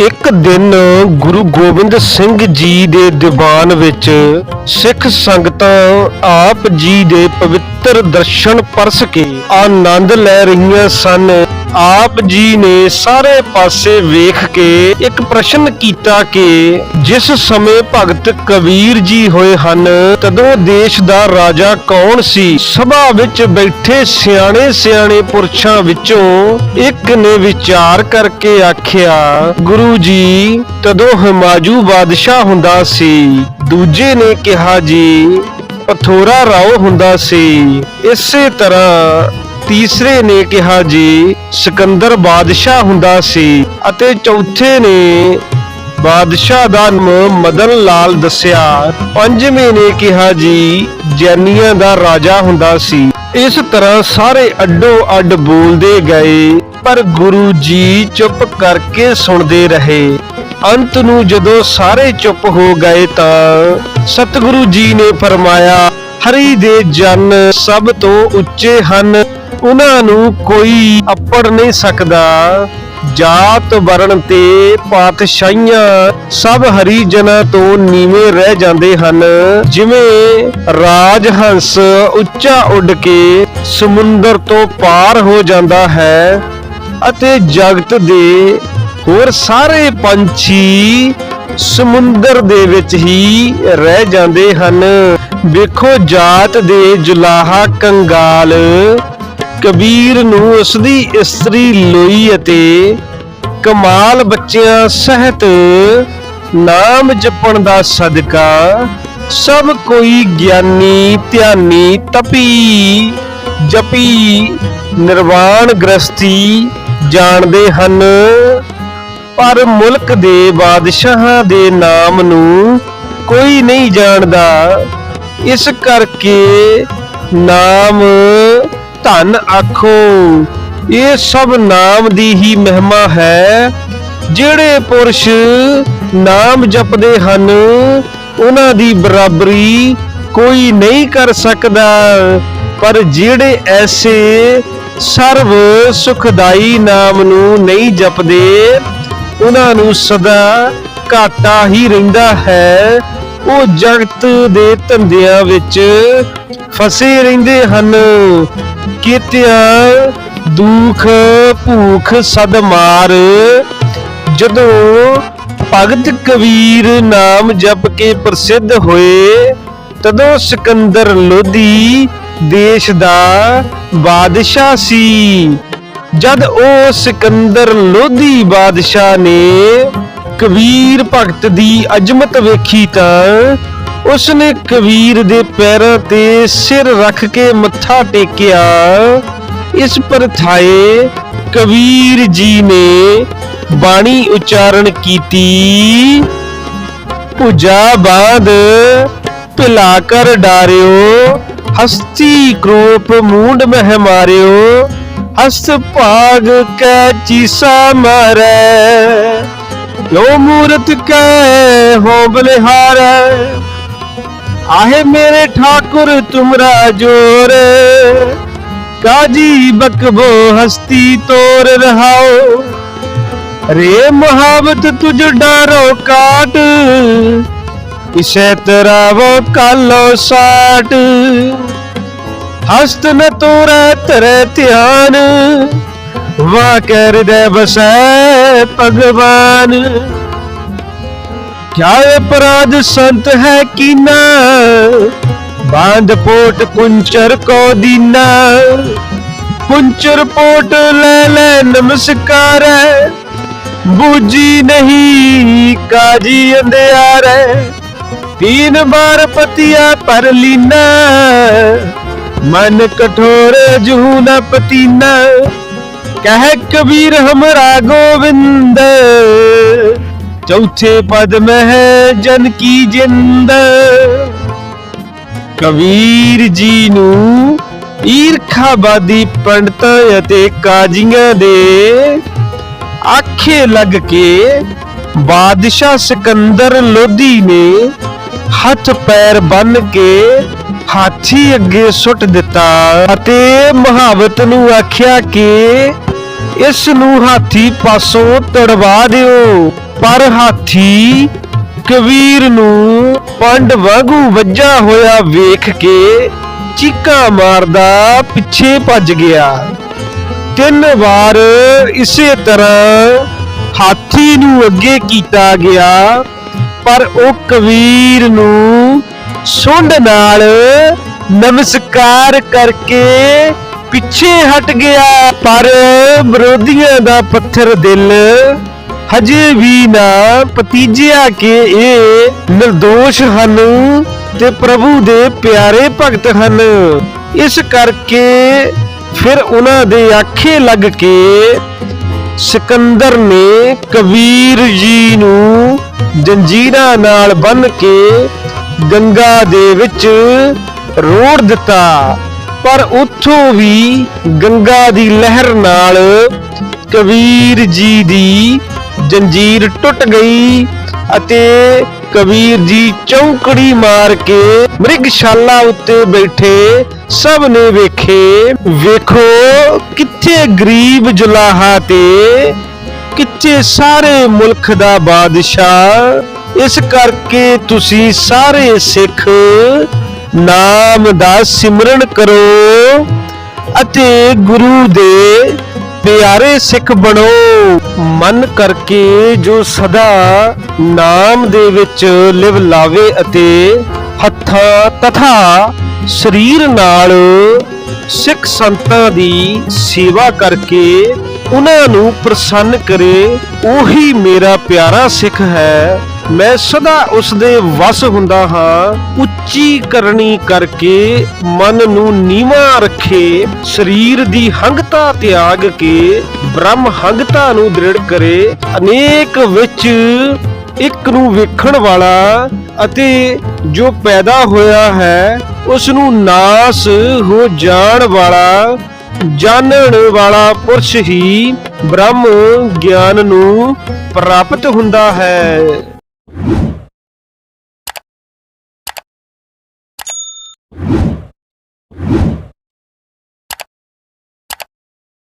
ਇੱਕ ਦਿਨ ਗੁਰੂ ਗੋਬਿੰਦ ਸਿੰਘ ਜੀ ਦੇ ਦੀਵਾਨ ਵਿੱਚ ਸਿੱਖ ਸੰਗਤਾਂ ਆਪ ਜੀ ਦੇ ਪਵਿੱਤਰ ਦਰਸ਼ਨ ਪਰਸ ਕੇ ਆਨੰਦ ਲੈ ਰਹੀਆਂ ਸਨ। ਆਪ ਜੀ ਨੇ ਸਾਰੇ ਪਾਸੇ ਵੇਖ ਕੇ ਇੱਕ ਪ੍ਰਸ਼ਨ ਕੀਤਾ ਕਿ ਜਿਸ ਸਮੇਂ ਭਗਤ ਕਬੀਰ ਜੀ ਹੋਏ ਹਨ, ਤਦੋਂ ਦੇਸ਼ ਦਾ ਰਾਜਾ ਕੌਣ ਸੀ? ਸਭਾ ਵਿੱਚ ਬੈਠੇ ਸਿਆਣੇ ਸਿਆਣੇ ਪੁਰਸ਼ਾਂ ਵਿੱਚੋਂ ਇੱਕ ਨੇ ਵਿਚਾਰ ਕਰਕੇ ਆਖਿਆ, ਗੁਰੂ ਜੀ, ਤਦੋਂ ਹਮਾਜੂ ਬਾਦਸ਼ਾਹ ਹੁੰਦਾ ਸੀ। ਦੂਜੇ ਨੇ ਕਿਹਾ, ਜੀ, ਪਥੋਰਾ ਰਾਓ ਹੁੰਦਾ ਸੀ। ਇਸੇ ਤਰ੍ਹਾਂ ਤੀਸਰੇ ਨੇ ਕਿਹਾ ਜੀ, ਸਿਕੰਦਰ ਬਾਦਸ਼ਾਹ ਹੁੰਦਾ ਸੀ ਅਤੇ ਚੌਥੇ ਨੇ ਬਾਦਸ਼ਾਹ ਦਾ ਨਾਮ ਮਦਨ ਲਾਲ ਦੱਸਿਆ। ਪੰਜਵੇਂ ਨੇ ਕਿਹਾ ਜੀ, ਜੈਨੀਆਂ ਦਾ ਰਾਜਾ ਹੁੰਦਾ ਸੀ। ਇਸ ਤਰ੍ਹਾਂ ਸਾਰੇ ਅੱਡੋ ਅੱਡ ਬੋਲਦੇ ਗਏ, ਪਰ ਗੁਰੂ ਜੀ ਚੁੱਪ ਕਰਕੇ ਸੁਣਦੇ ਰਹੇ। ਅੰਤ ਨੂੰ ਜਦੋਂ ਸਾਰੇ ਚੁੱਪ ਹੋ ਗਏ ਤਾਂ ਸਤਿਗੁਰੂ ਜੀ ਨੇ ਫਰਮਾਇਆ, ਹਰੀ ਦੇ ਜਨ ਸਭ ਤੋਂ ਉੱਚੇ ਹਨ। ਉਹਨਾਂ ਨੂੰ ਕੋਈ ਅੱਪੜ ਨਹੀਂ ਸਕਦਾ। ਜਾਤ ਵਰਣ ਤੇ ਪਾਤਸ਼ਾਹੀਆਂ ਸਭ ਹਰੀ ਜਨਾਂ ਤੋਂ ਨੀਵੇਂ ਰਹਿ ਜਾਂਦੇ ਹਨ। ਜਿਵੇਂ ਰਾਜ ਹੰਸ ਉੱਚਾ ਉੱਡ ਕੇ ਸਮੁੰਦਰ ਤੋਂ ਪਾਰ ਹੋ ਜਾਂਦਾ ਹੈ ਅਤੇ ਜਗਤ ਦੇ ਹੋਰ ਸਾਰੇ ਪੰਛੀ ਸਮੁੰਦਰ ਦੇ ਵਿੱਚ ਹੀ ਰਹਿ ਜਾਂਦੇ ਹਨ। ਵੇਖੋ ਜਾਤ ਦੇ ਜੁਲਾਹਾ ਕੰਗਾਲ ਕਬੀਰ ਨੂੰ ਉਸ ਦੀ ਇਸਤਰੀ ਲੋਈ ਅਤੇ ਕਮਾਲ ਬੱਚਿਆਂ ਸਹਿਤ ਨਾਮ ਜਪਣ ਦਾ ਸਦਕਾ ਸਭ ਕੋਈ ਗਿਆਨੀ ਧਿਆਨੀ ਤਪੀ, ਜਪੀ ਨਿਰਵਾਣ ਗ੍ਰਸਤੀ ਜਾਣਦੇ ਹਨ। ਪਰ ਮੁਲਕ ਦੇ ਬਾਦਸ਼ਾਹਾਂ ਦੇ ਨਾਮ ਨੂੰ ਕੋਈ ਨਹੀਂ ਜਾਣਦਾ। ਇਸ ਕਰਕੇ ਨਾਮ ਧਨ ਆਖੋ। ਇਹ ਸਭ ਨਾਮ ਦੀ ਹੀ ਮਹਿਮਾ ਹੈ, ਜਿਹੜੇ ਪੁਰਸ਼ ਨਾਮ ਜਪਦੇ ਹਨ, ਉਹਨਾਂ ਦੀ ਬਰਾਬਰੀ ਕੋਈ ਨਹੀਂ ਕਰ ਸਕਦਾ। ਪਰ ਜਿਹੜੇ ਐਸੇ ਸਰਵ ਸੁਖਦਾਈ ਨਾਮ ਨੂੰ ਨਹੀਂ ਜਪਦੇ, ਉਹਨਾਂ ਨੂੰ ਸਦਾ ਘਾਟਾ ਹੀ ਰਹਿੰਦਾ ਹੈ। ਉਹ ਜਗਤ ਦੇ ਧੰਦਿਆਂ ਵਿੱਚ ਫਸੇ ਰਹਿੰਦੇ ਹਨ। ਕੀਤਿਆਂ ਦੁੱਖ ਭੂਖ ਸਦ ਮਾਰ, ਜਦੋਂ ਭਗਤ ਕਬੀਰ ਨਾਮ ਜਪ ਕੇ ਪ੍ਰਸਿੱਧ ਹੋਏ, ਤਦੋਂ ਸਿਕੰਦਰ ਲੋਧੀ ਦੇਸ਼ ਦਾ ਬਾਦਸ਼ਾਹ ਸੀ। ਜਦ ਉਹ ਸਿਕੰਦਰ ਲੋਧੀ ਬਾਦਸ਼ਾਹ ਨੇ ਕਬੀਰ ਭਗਤ ਦੀ ਅਜਮਤ ਵੇਖੀ ਤਾਂ ਉਸਨੇ ਕਬੀਰ ਦੇ ਪੈਰਾਂ ਤੇ ਸਿਰ ਰੱਖ ਕੇ ਮੱਥਾ ਟੇਕਿਆ। ਇਸ ਪਰਥਾਏ ਕਬੀਰ ਜੀ ਨੇ ਬਾਣੀ ਉਚਾਰਨ ਕੀਤੀ, ਭੁਜਾ ਬਾਦ ਭਿਲਾ ਕਰ ਡਾਰਿਓ, ਹਸਤੀ ਕਰੂਪ ਮੂੰਡ ਮਹਿ ਮਾਰਿਓ ਹਸਤ ਭਾਗ ਕੈ ਚੀਸਾ ਮਾਰੈ। ਜੋ ਮੂਰਤ ਕੈ ਹੋ ਬਲਿਹਾਰੈ ਆਹੇ ਮੇਰੇ ਠਾਕੁਰ ਤੁਮਰਾ ਜੋਰ, ਕਾਜੀ ਬਕਬੋ ਹਸਤੀ ਤੋਰ ਰਹਾਓ। ਰੇ ਮੁਹਾਬਤ ਤੁਝ ਡਾਰੋ ਕਾਟ ਇਸੇ ਤਰਾਵੋ ਕਾਲੋ ਸਾਟ। ਹਸਤ ਨ ਤੋਰੇ ਤਰੇ ਧਿਆਨ ਵਾ ਕਰ ਦੇ ਬਸੈ ਭਗਵਾਨ ਕਿਆ ਅਪਰਾਧ ਸੰਤ ਹੈ ਕੀਨਾ ਬਾਂਧ ਪੋਟ ਕੁੰਚਰ ਕੋ ਦੀਨਾ ਕੁੰਚਰ ਪੋਟ ਲੈ ਲੈ ਨਮਸਕਾਰੈ ਬੂਜੀ ਨਹੀਂ ਕਾਜੀ ਅੰਧਿਆਰੈ ਤੀਨ ਬਾਰ ਪਤਿਆ ਪਰ ਲੀਨਾ ਮਨ ਕਠੋਰ ਜੂ ਨ ਪਤੀਨਾ ਕਹਿ ਕਬੀਰ ਹਮਰਾ ਗੋਵਿੰਦ ਚੌਥੇ ਪਦ ਮਹਿ ਜਨ ਕੀ ਜਿੰਦ। ਕਬੀਰ ਜੀ ਨੂੰ ਈਰਖਾਬਾਦੀ ਪੰਡਤਾਂ ਅਤੇ ਕਾਜ਼ੀਆਂ ਦੇ ਆਖੇ ਲੱਗ ਕੇ ਬਾਦਸ਼ਾਹ ਸਿਕੰਦਰ ਲੋਧੀ ਨੇ ਹੱਥ ਪੈਰ ਬੰਨ ਕੇ ਹਾਥੀ ਅੱਗੇ ਸੁੱਟ ਦਿੱਤਾ ਅਤੇ ਮਹਾਵਤ ਨੂੰ ਆਖਿਆ ਕਿ ਇਸ ਨੂੰ ਹਾਥੀ ਪਾਸੋਂ ਤੜਵਾ ਦਿਓ। ਪਰ ਹਾਥੀ ਕਬੀਰ ਨੂੰ ਪੰਡ ਵਾਂਗੂ ਵੱਜਾ ਹੋਇਆ ਵੇਖ ਕੇ ਚੀਕਾਂ ਮਾਰਦਾ ਪਿੱਛੇ ਭੱਜ ਗਿਆ। ਤਿੰਨ ਵਾਰ ਇਸੇ ਤਰ੍ਹਾਂ ਹਾਥੀ ਨੂੰ ਅੱਗੇ ਕੀਤਾ ਗਿਆ, ਪਰ ਉਹ ਕਬੀਰ ਨੂੰ ਸੁੰਡ ਨਾਲ ਨਮਸਕਾਰ ਕਰਕੇ ਪਿੱਛੇ ਹਟ ਗਿਆ। ਪਰ ਵਿਰੋਧੀਆਂ ਦਾ ਪੱਥਰ ਦਿਲ ਹਜੇ ਵੀ ਨਾ ਪਤੀਜਿਆ ਕਿ ਇਹ ਨਿਰਦੋਸ਼ ਹਨ ਤੇ ਪ੍ਰਭੂ ਦੇ ਪਿਆਰੇ ਭਗਤ ਹਨ। ਇਸ ਕਰਕੇ ਫਿਰ ਉਹਨਾਂ ਦੇ ਆਖੇ ਲੱਗ ਕੇ ਸਿਕੰਦਰ ਨੇ ਕਬੀਰ ਜੀ ਨੂੰ ਜੰਜੀਰਾਂ ਨਾਲ ਬੰਨ ਕੇ ਗੰਗਾ ਦੇ ਵਿੱਚ ਰੋੜ ਦਿੱਤਾ। ਪਰ ਉੱਥੋਂ ਵੀ ਗੰਗਾ ਦੀ ਲਹਿਰ ਨਾਲ ਕਬੀਰ ਜੀ ਦੀ ਜੰਜੀਰ ਟੁੱਟ ਗਈ ਅਤੇ ਕਬੀਰ ਜੀ ਚੌਂਕੜੀ ਮਾਰ ਕੇ ਮ੍ਰਿਗਸ਼ਾਲਾ ਉੱਤੇ ਬੈਠੇ ਸਭ ਨੇ ਵੇਖੇ, ਵੇਖੋ ਕਿੱਥੇ ਗਰੀਬ ਜੁਲਾਹਾ ਤੇ, ਕਿੱਥੇ ਸਾਰੇ ਮੁਲਕ ਦਾ ਬਾਦਸ਼ਾਹ। ਇਸ ਕਰਕੇ ਤੁਸੀਂ ਸਾਰੇ ਸਿੱਖ ਨਾਮ ਦਾ ਸਿਮਰਨ ਕਰੋ ਅਤੇ ਗੁਰੂ ਦੇ ਪਿਆਰੇ ਸਿੱਖ ਬਣੋ, ਮਨ ਕਰਕੇ ਜੋ ਸਦਾ ਨਾਮ ਦੇ ਵਿੱਚ ਲਿਵ ਲਾਵੇ ਅਤੇ ਹੱਥਾਂ ਤਥਾ ਸਰੀਰ ਨਾਲ ਸਿੱਖ ਸੰਤਾਂ ਦੀ ਸੇਵਾ ਕਰਕੇ ਉਹਨਾਂ ਨੂੰ ਪ੍ਰਸੰਨ ਕਰੇ, ਉਹੀ ਮੇਰਾ ਪਿਆਰਾ ਸਿੱਖ ਹੈ। ਮੈਂ ਸਦਾ ਉਸ ਦੇ ਵਸ ਹੁੰਦਾ ਹਾਂ। ਉੱਚੀ ਕਰਨੀ ਕਰਕੇ ਮਨ ਨੂੰ ਨੀਵਾਂ ਰੱਖੇ, ਸਰੀਰ ਦੀ ਹੰਗਤਾ ਤਿਆਗ ਕੇ, ਬ੍ਰਹਮ ਹੰਗਤਾ ਨੂੰ ਦ੍ਰਿੜ ਕਰੇ। ਅਨੇਕ ਵਿੱਚ ਇੱਕ ਨੂੰ ਵੇਖਣ ਵਾਲਾ ਅਤੇ ਜੋ ਪੈਦਾ ਹੋਇਆ ਹੈ ਉਸ ਨੂੰ ਨਾਸ ਹੋ ਜਾਣ ਵਾਲਾ ਜਾਣਨ ਵਾਲਾ ਪੁਰਸ਼ ਹੀ ਬ੍ਰਹਮ ਗਿਆਨ ਨੂੰ ਪ੍ਰਾਪਤ ਹੁੰਦਾ ਹੈ।